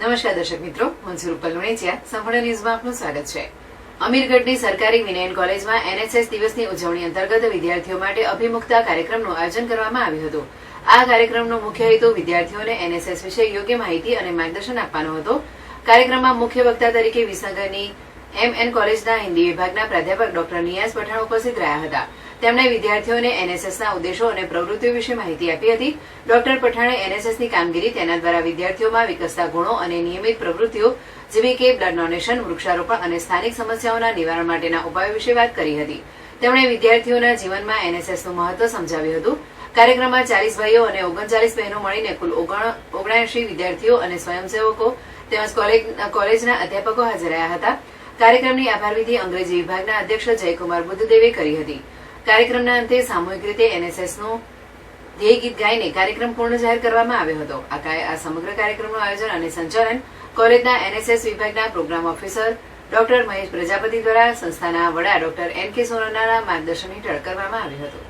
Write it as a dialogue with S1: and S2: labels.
S1: નમસ્કાર દર્શક મિત્રો, હું રૂપલ લુણેચિયા. સંપૂર્ણ ન્યૂઝમાં આપનું સ્વાગત છે. અમીરગઢની સરકારી વિનયન કોલેજમાં એનએસએસ દિવસની ઉજવણી અંતર્ગત વિદ્યાર્થીઓ માટે અભિમુખતા કાર્યક્રમનું આયોજન કરવામાં આવ્યું હતું. આ કાર્યક્રમનો મુખ્ય હેતુ વિદ્યાર્થીઓને એનએસએસ વિશે યોગ્ય માહિતી અને માર્ગદર્શન આપવાનો હતો. કાર્યક્રમમાં મુખ્ય વક્તા તરીકે વિસનગરની એમ એન કોલેજના હિન્દી વિભાગના પ્રાધ્યાપક ડોક્ટર નિયાઝ પઠાણ ઉપસ્થિત રહ્યા હતા. તેમણે વિદ્યાર્થીઓને એનએસએસના ઉદ્દેશો અને પ્રવૃત્તિઓ વિશે માહિતી આપી હતી. ડોક્ટર પઠાણે એનએસએસની કામગીરી તેના દ્વારા વિદ્યાર્થીઓમાં વિકસતા ગુણો અને નિયમિત પ્રવૃત્તિઓ, જેવી કે બ્લડ ડોનેશન, વૃક્ષારોપણ અને સ્થાનિક સમસ્યાઓના નિવારણ માટેના ઉપાયો વિશે વાત કરી હતી. તેમણે વિદ્યાર્થીઓના જીવનમાં એનએસએસનું મહત્વ સમજાવ્યું હતું. કાર્યક્રમમાં ચાલીસ ભાઈઓ અને ઓગણચાલીસ બહેનો મળીને કુલ ઓગણએંશી વિદ્યાર્થીઓ અને સ્વયંસેવકો તેમજ કોલેજના અધ્યાપકો હાજર રહ્યા હતા. કાર્યક્રમની આભારવિધિ અંગ્રેજી વિભાગના અધ્યક્ષ જયકુમાર બુદ્ધદેવે કરી હતી. કાર્યક્રમના અંતે સામૂહિક રીતે એનએસએસનું ધ્યેય ગીત ગાઈને કાર્યક્રમ પૂર્ણ જાહેર કરવામાં આવ્યો હતો. આ સમગ્ર કાર્યક્રમનું આયોજન અને સંચાલન કોલેજના એનએસએસ વિભાગના programme officer doctor Mahesh Prajapati દ્વારા સંસ્થાના વડા ડોક્ટર એન કે સોનનાના માર્ગદર્શન હેઠળ કરવામાં આવ્યું હતું.